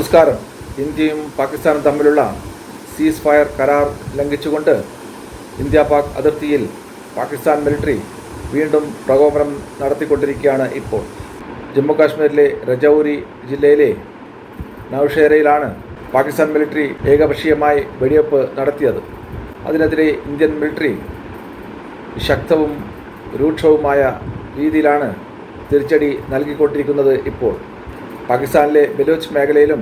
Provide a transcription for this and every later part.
നമസ്കാരം. ഇന്ത്യയും പാകിസ്ഥാനും തമ്മിലുള്ള സീസ് ഫയർ കരാർ ലംഘിച്ചുകൊണ്ട് ഇന്ത്യ പാക് അതിർത്തിയിൽ പാകിസ്ഥാൻ മിലിറ്ററി വീണ്ടും പ്രകോപനം നടത്തിക്കൊണ്ടിരിക്കുകയാണ് ഇപ്പോൾ. ജമ്മു കാശ്മീരിലെ രജൌരി ജില്ലയിലെ നൌഷേരയിലാണ് പാകിസ്ഥാൻ മിലിറ്ററി ഏകപക്ഷീയമായി വെടിവെപ്പ് നടത്തിയത്. അതിനെതിരെ ഇന്ത്യൻ മിലിറ്ററി ശക്തവും രൂക്ഷവുമായ രീതിയിലാണ് തിരിച്ചടി നൽകിക്കൊണ്ടിരിക്കുന്നത് ഇപ്പോൾ. പാകിസ്ഥാനിലെ ബലൂച്ച് മേഖലയിലും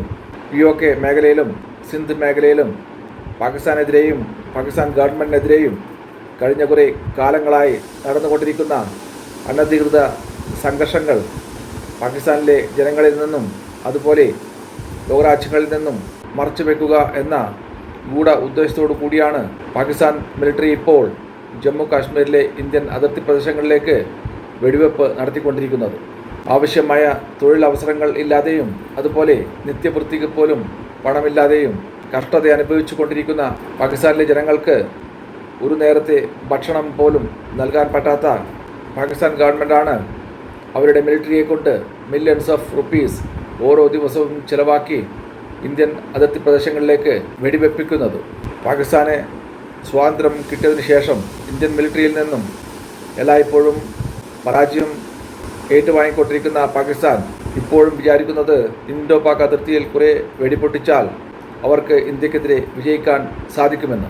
പി ഒ കെ മേഖലയിലും സിന്ധ് മേഖലയിലും പാകിസ്ഥാനെതിരെയും പാകിസ്ഥാൻ ഗവൺമെന്റിനെതിരെയും കഴിഞ്ഞ കുറേ കാലങ്ങളായി നടന്നുകൊണ്ടിരിക്കുന്ന അനധികൃത സംഘർഷങ്ങൾ പാകിസ്ഥാനിലെ ജനങ്ങളിൽ നിന്നും അതുപോലെ ലോകരാജ്യങ്ങളിൽ നിന്നും മറച്ചുവെക്കുക എന്ന ഗൂഢ ഉദ്ദേശത്തോടു കൂടിയാണ് പാകിസ്ഥാൻ മിലിറ്ററി ഇപ്പോൾ ജമ്മു കാശ്മീരിലെ ഇന്ത്യൻ അതിർത്തി പ്രദേശങ്ങളിലേക്ക് വെടിവെപ്പ് നടത്തിക്കൊണ്ടിരിക്കുന്നത്. ആവശ്യമായ തൊഴിലവസരങ്ങൾ ഇല്ലാതെയും അതുപോലെ നിത്യവൃത്തിക്ക് പോലും പണമില്ലാതെയും കഷ്ടത അനുഭവിച്ചു കൊണ്ടിരിക്കുന്ന പാകിസ്ഥാനിലെ ജനങ്ങൾക്ക് ഒരു നേരത്തെ ഭക്ഷണം പോലും നൽകാൻ പറ്റാത്ത പാകിസ്ഥാൻ ഗവൺമെന്റാണ് അവരുടെ മിലിറ്ററിയെ കൊണ്ട് മില്യൺസ് ഓഫ് റുപ്പീസ് ഓരോ ദിവസവും ചിലവാക്കി ഇന്ത്യൻ അതിർത്തി പ്രദേശങ്ങളിലേക്ക് വെടിവെപ്പിക്കുന്നത്. പാകിസ്ഥാന് സ്വാതന്ത്ര്യം കിട്ടിയതിനു ശേഷം ഇന്ത്യൻ മിലിറ്ററിയിൽ നിന്നും എല്ലായ്പ്പോഴും പരാജയം ഏറ്റുവാങ്ങിക്കൊണ്ടിരിക്കുന്ന പാകിസ്ഥാൻ ഇപ്പോഴും വിചാരിക്കുന്നത് ഇന്തോ പാക് അതിർത്തിയിൽ കുറേ വെടിപൊട്ടിച്ചാൽ അവർക്ക് ഇന്ത്യക്കെതിരെ വിജയിക്കാൻ സാധിക്കുമെന്ന്.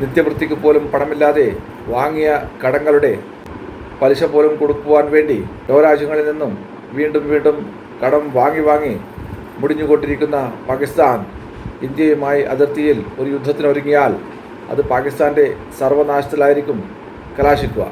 നിത്യവൃത്തിക്ക് പോലും പണമില്ലാതെ വാങ്ങിയ കടങ്ങളുടെ പലിശ പോലും കൊടുക്കുവാൻ വേണ്ടി ലോകരാജ്യങ്ങളിൽ നിന്നും വീണ്ടും വീണ്ടും കടം വാങ്ങി വാങ്ങി മുടിഞ്ഞുകൊണ്ടിരിക്കുന്ന പാകിസ്ഥാൻ ഇന്ത്യയുമായി അതിർത്തിയിൽ ഒരു യുദ്ധത്തിനൊരുങ്ങിയാൽ അത് പാകിസ്ഥാന്റെ സർവനാശത്തിലായിരിക്കും കലാശിക്കുക.